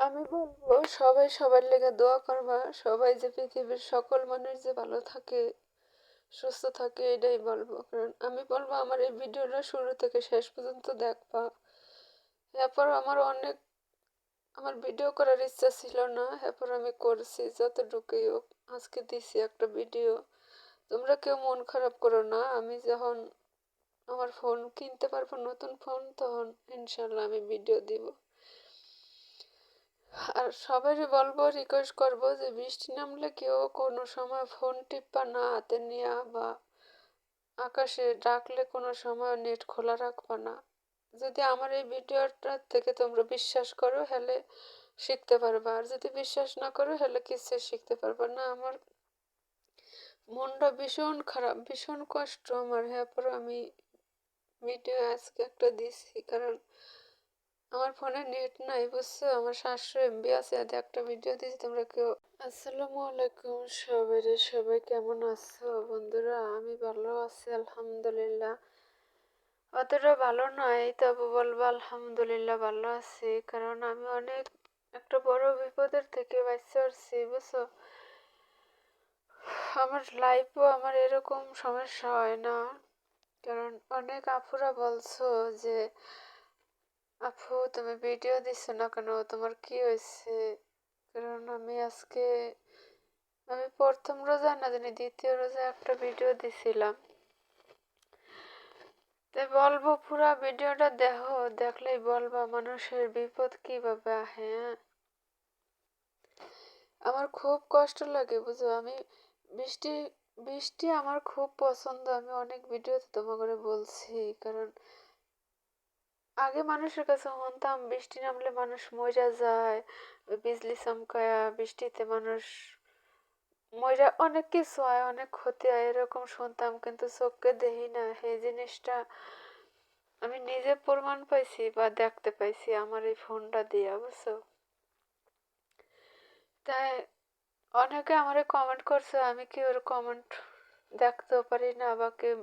আমি বলব, সবাই সবার লেগে দোয়া করবা। সবাই যে পৃথিবীর সকল মানুষ যে ভালো থাকে, সুস্থ থাকে, এটাই বলব। কারণ আমি বলব, আমার এই ভিডিওটা শুরু থেকে শেষ পর্যন্ত দেখবা। এরপর আমার অনেক, আমার ভিডিও করার ইচ্ছা ছিল না। এরপর আমি করছি যত যতটুকুই হোক। আজকে দিছি একটা ভিডিও। তোমরা কেউ মন খারাপ করো না। আমি যখন আমার ফোন কিনতে পারব, নতুন ফোন তখন ইনশাল্লাহ আমি ভিডিও দিব। আর সবারই বলব রিকোয়েস্ট করব যে বৃষ্টি নামলে কেউ কোনো সময় ফোন টিপ্পা না, হাতে নেওয়া বা আকাশে ডাকলে কোনো সময় নেট খোলা রাখবা না। যদি আমার এই ভিডিওটা থেকে তোমরা বিশ্বাস করো, হলে শিখতে পারবা। আর যদি বিশ্বাস না করো, হলে কিছু শিখতে পারবা? না, আমার মনটা ভীষণ খারাপ, ভীষণ কষ্ট আমার। হ্যাঁ পরে আমি ভিডিও আজকে একটা দিছি, কারণ আমার ফোনে নেট নাই, বুঝছ? আমার সাতশো এমবি আছে এতে একটা ভিডিও দিয়েছি, তোমরা কেউ আসসালামু আলাইকুম সবাই সবাই কেমন আছো? বন্ধুরা, আমি ভালো আছি, আলহামদুলিল্লাহ। অতটা ভালো নয় তবু বলব, আলহামদুলিল্লাহ ভালো আছি। কারণ আমি অনেক, একটা বড় বিপদের থেকে বাঁচতে পারছি বুঝছ? আমার লাইফও আমার এরকম সমস্যা হয় না। কারণ অনেক আপুরা বলছো যে আপু, তুমি ভিডিও দিচ্ছ না কেন? তোমার কি হয়েছে? কারণ আমি আজকে, আমি প্রথম রোজা না জানি, দ্বিতীয় রোজা একটা ভিডিও দিছিলাম। তাই বলব, পুরা ভিডিওটা দেখো, দেখলেই বলবা মানুষের বিপদ কীভাবে আহে হ্যাঁ? আমার খুব কষ্ট লাগে, বুঝো? আমি, বৃষ্টি বৃষ্টি আমার খুব পছন্দ, আমি অনেক ভিডিওতে তোমাকে বলছি, কারণ আগে মানুষের কাছে শুনতাম, বৃষ্টি নামলে মানুষ মজা যায় বিজলি চমকায়া বৃষ্টিতে মানুষ মজা অনেক কিছু হয়, অনেক ক্ষতি হয়, এরকম শুনতাম, কিন্তু চোখকে দেখি না। সেই জিনিসটা আমি নিজে প্রমাণ পাইছি বা দেখতে পাইছি আমার এই ফোনটা দিয়ে, বুঝছ? তাই অনেকে আমারে কমেন্ট করছে, আমি কি ওর কমেন্ট দেখতেও পারি না বা কেউ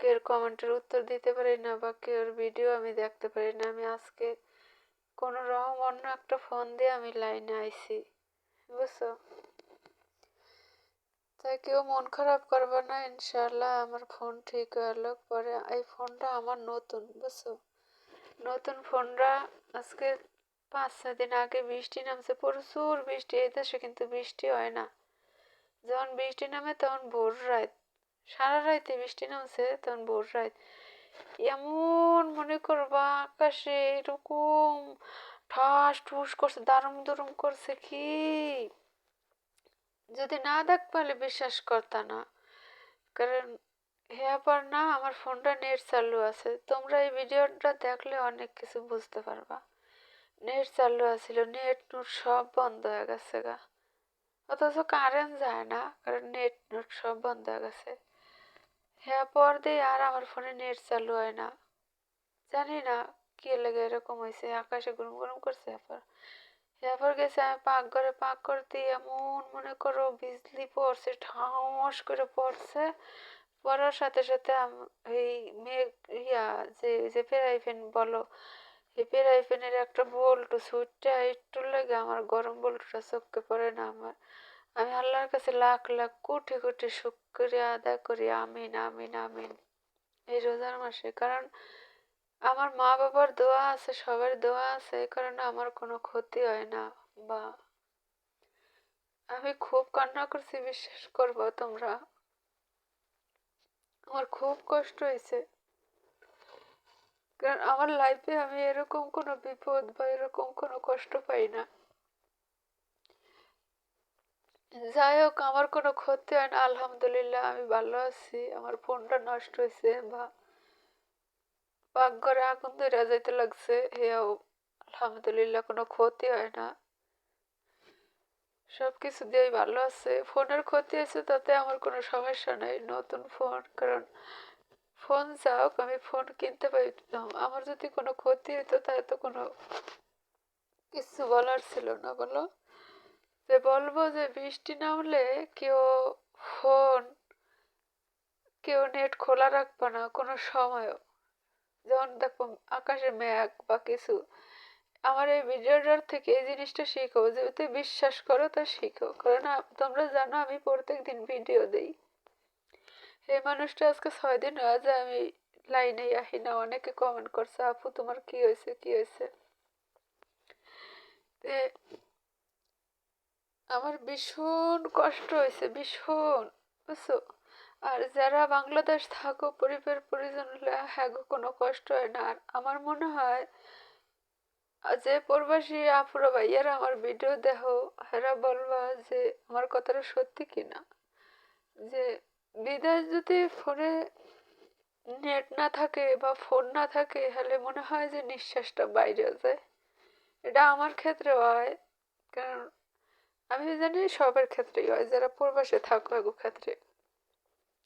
কেউ কমেন্টের উত্তর দিতে পারি না বা কেউ ভিডিও আমি দেখতে পারি না। আমি আজকে কোনো রকম অন্য একটা ফোন দিয়ে আমি লাইনে আইছি, বুঝছ? তাই কেউ মন খারাপ করবে না ইনশাল্লাহ আমার ফোন ঠিক হলো পরে এই ফোনটা আমার নতুন, বুঝছ? নতুন ফোনটা আজকে পাঁচ, ছয় দিন আগে বৃষ্টি নামছে, প্রচুর বৃষ্টি, এই দেশে কিন্তু বৃষ্টি হয় না। যখন বৃষ্টি নামে তখন ভোর রাত সারা রাইতে বৃষ্টি নামছে, তখন ভোর রাত। এমন মনে করবা, আকাশে এরকম ঠাস ঠুস করছে দারুম দুরুম করছে, কি? যদি না দেখ পারলে বিশ্বাস করতা না। কারণ হ্যাঁ পর না, আমার ফোনটা নেট চালু আছে। তোমরা এই ভিডিওটা দেখলে অনেক কিছু বুঝতে পারবা। নেট চালু আছিল, নেট নুট সব বন্ধ হয়ে গেছে গা। অথচ কারেন্ট যায় না, কারণ নেট নুট সব বন্ধ হয়ে গেছে। হ্যাঁ পর দিয়ে আর আমার ফোনে নেট চালু হয় না। জানি না কি লেগে, এরকম হয়েছে আকাশে গরম গরম করছে, এরপর এরপর গেছে আমি পাকঘরে পাক করতে এমন মনে করো বিজলি পড়ছে, ঠাস করে পড়ছে। পড়ার সাথে সাথে এই মেঘ, ইয়া, যে যে পেরাইফেন বলো, এই পেরাইফেনের একটা বল্টু সুইটটা একটু লেগে আমার গরম বল্টুটা চোখে পড়ে না আমার। আমি আল্লাহর কাছে লাখ লাখ কোটি কোটি শুক্রিয়া আদায় করি। আমিন আমিন আমিন। এই রোজার মাসে, কারণ আমার মা বাবার দোয়া আছে, সবার দোয়া আছে, এই কারণে আমার কোনো ক্ষতি হয় না, বা আমি খুব কান্না করছি, বিশ্বাস করব তোমরা। আমার খুব কষ্ট হয়েছে। কারণ আমার লাইফে আমি এরকম কোনো বিপদ বা এরকম কোনো কষ্ট পাই না। যাই হোক আমার কোনো ক্ষতি হয় না, আলহামদুলিল্লাহ, আমি ভালো আছি। আমার ফোনটা নষ্ট হয়েছে, বা পাকঘরে আগুন ধরে যাইতে লাগছে, হেও আলহামদুলিল্লাহ কোনো ক্ষতি হয় না। সব কিছু দিয়েই ভালো আছে। ফোনের ক্ষতি আছে তাতে আমার কোনো সমস্যা নেই, নতুন ফোন, কারণ ফোন যাওক, আমি ফোন কিনতে পারতাম আমার যদি কোনো ক্ষতি হতো তাই তো কোনো কিছু বলার ছিল না, বলো? যে বলব যে বৃষ্টি নামলে কেউ ফোন, কেউ নেট খোলা রাখবে না কোনো সময়ও। যখন দেখো, আকাশে মেঘ বা কিছু। আমার এই ভিডিওটার থেকে এই জিনিসটা শিখো, যেহেতু বিশ্বাস করো তা শিখো। কারণ তোমরা জানো আমি প্রত্যেক দিন ভিডিও দিই। এই মানুষটা আজকে ছয় দিন হয়ে যায় আমি লাইনে আহি না, অনেকে কমেন্ট করছে, আপু, তোমার কি হয়েছে? কি হয়েছে? আমার ভীষণ কষ্ট হয়েছে, ভীষণ, বুঝছ? আর যারা বাংলাদেশ থাকো, পরিবার, পরিজন হলে হ্যাঁ কোনো কষ্ট হয় না। আর আমার মনে হয়, যে প্রবাসী আপুরা ভাইয়ারা আমার ভিডিও দেখো, হেরা বলবা যে আমার কথাটা সত্যি কিনা? যে বিদেশ যদি ফোনে নেট না থাকে বা ফোন না থাকে, তাহলে মনে হয় যে নিঃশ্বাসটা বাইরে যায়। এটা আমার ক্ষেত্রে হয়, কারণ আমি জানি সবার ক্ষেত্রেই হয় যারা প্রবাসে থাকো এগো ক্ষেত্রে।